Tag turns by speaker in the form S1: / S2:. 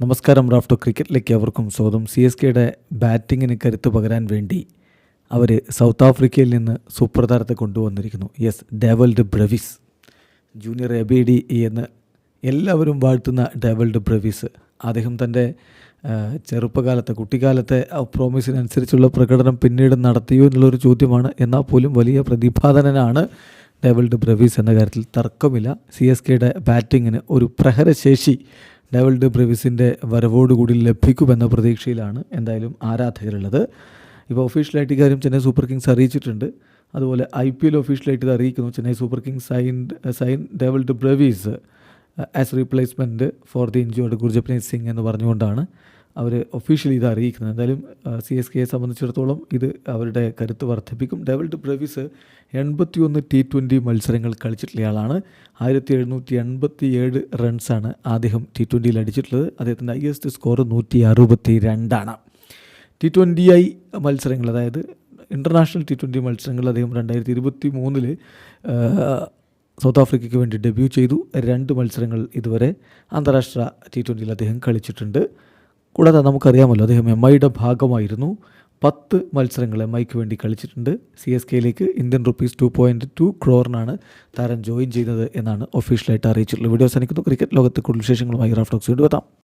S1: നമസ്കാരം റാഫ്റ്റോ ക്രിക്കറ്റിലേക്ക് അവർക്കും സ്വാഗതം. സി എസ് കെയുടെ ബാറ്റിങ്ങിന് കരുത്ത് പകരാൻ വേണ്ടി അവർ സൗത്ത് ആഫ്രിക്കയിൽ നിന്ന് super കൊണ്ടുവന്നിരിക്കുന്നു. Yes Dewald Brevis. Junior A B D എന്ന് എല്ലാവരും വാഴ്ത്തുന്ന ഡേവൽഡ് ബ്രവിസ്. അദ്ദേഹം തന്റെ ചെറുപ്പകാലത്തെ കുട്ടിക്കാലത്തെ പ്രോമിസിനനുസരിച്ചുള്ള പ്രകടനം പിന്നീട് നടത്തിയോ എന്നുള്ളൊരു ചോദ്യമാണ്. എന്നാൽ പോലും വലിയ പ്രതിഭാധനനാണ് ഡേവൽഡ് ബ്രവീസ് എന്ന കാര്യത്തിൽ തർക്കമില്ല. സി എസ് കെയുടെ ബാറ്റിങ്ങിന് ഒരു പ്രഹരശേഷി ഡേവൽഡ് ബ്രിവിസിന്റെ വരവോടുകൂടി ലഭിക്കുമെന്ന പ്രതീക്ഷയിലാണ് എന്തായാലും ആരാധകരുള്ളത്. ഇപ്പോൾ ഒഫീഷ്യലായിട്ട് ഇക്കാര്യം ചെന്നൈ സൂപ്പർ കിങ്സ് അറിയിച്ചിട്ടുണ്ട്. അതുപോലെ ഐ പി എൽ ഒഫീഷ്യലായിട്ട് ഇത് അറിയിക്കുന്നു. Chennai super kings sign sign Dewald Brevis as replacement for the injured Gurjapneet Singh എന്ന് പറഞ്ഞുകൊണ്ടാണ്. അവർ ഒഫീഷ്യലി ഇത് അറിയിക്കുന്നത്. എന്തായാലും സി എസ് കെയെ സംബന്ധിച്ചിടത്തോളം ഇത് അവരുടെ കരുത്ത് വർദ്ധിപ്പിക്കും. ഡേവിഡ് ബ്രവിസ് എൺപത്തിയൊന്ന് ടി ട്വന്റി മത്സരങ്ങൾ കളിച്ചിട്ടുള്ളയാളാണ് ആയിരത്തി എഴുന്നൂറ്റി എൺപത്തി ഏഴ് റൺസാണ് അദ്ദേഹം ടി ട്വന്റിയിൽ അടിച്ചിട്ടുള്ളത്. അദ്ദേഹത്തിന്റെ ഹയസ്റ്റ് സ്കോർ നൂറ്റി അറുപത്തി രണ്ടാണ് ടി ട്വന്റി ഐ മത്സരങ്ങൾ അതായത് ഇന്റർനാഷണൽ ടി ട്വന്റി മത്സരങ്ങൾ അദ്ദേഹം രണ്ടായിരത്തി ഇരുപത്തി മൂന്നിൽ സൗത്ത് ആഫ്രിക്കയ്ക്ക് വേണ്ടി ഡെബ്യൂ ചെയ്തു. രണ്ട് മത്സരങ്ങൾ ഇതുവരെ അന്താരാഷ്ട്ര ടി ട്വന്റിയിൽ അദ്ദേഹം കളിച്ചിട്ടുണ്ട്. കൂടാതെ നമുക്കറിയാമല്ലോ അദ്ദേഹം എം ഐയുടെ ഭാഗമായിരുന്നു. പത്ത് മത്സരങ്ങൾ എം ഐക്ക് വേണ്ടി കളിച്ചിട്ടുണ്ട്. സി എസ് കെയിലേക്ക് Indian rupees two point two ക്രോറിനാണ് താരം ജോയിൻ ചെയ്യുന്നത് എന്നാണ് ഒഫീഷ്യലായിട്ട് അറിയിച്ചിട്ടുള്ളത്. വീഡിയോ അവസാനിക്കുന്നു. ക്രിക്കറ്റ് ലോകത്തെ കൂടുതൽ വിശേഷങ്ങളുമായി റാഫ്റ്റോക്സ് വീണ്ടും എത്താം.